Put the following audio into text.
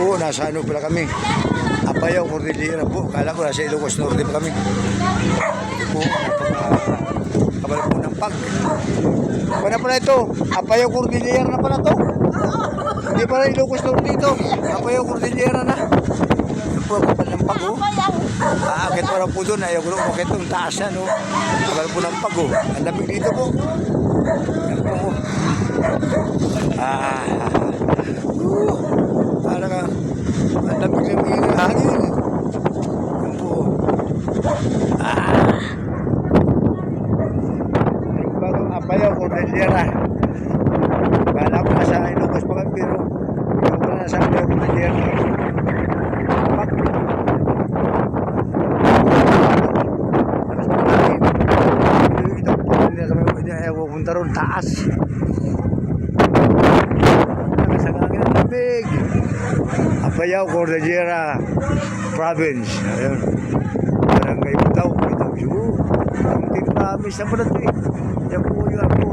po, nasa ano pala kami. Apayaw, Cordillera po. Kala ko nasa Ilocos Norte pa kami. Ito po, napaka po ng pag. Ano pala ito? Apayaw, Cordillera na pala to. Hindi pala Ilocos Norte ito. Apayaw, Cordillera na. Ito po, kabal ng pag oh. Aakit pa lang po doon. Ayaw ko lang umakit doon. Taas na no. Kabal po ng pag oh. Ang dito po. Yan po oh. Ah. Uh, para ka. Ang lamig ng hangin. Yan po. Ah. Yung bagong apayaw, Cordillera. Kala ko nasa Ilocos pa kami, pero yung ko nasa apayaw, Cordillera. Pak. Lakas pa namin. Yung ito, Cordillera sa mga hindi ayaw pupunta ron, taas. Lakas ang hangin ang lamig. Apayaw, Cordillera Province. Ayun. Barangay Butaw, Butaw, Cebu. Ang dito namin sa Balat eh. Yan po yung ako.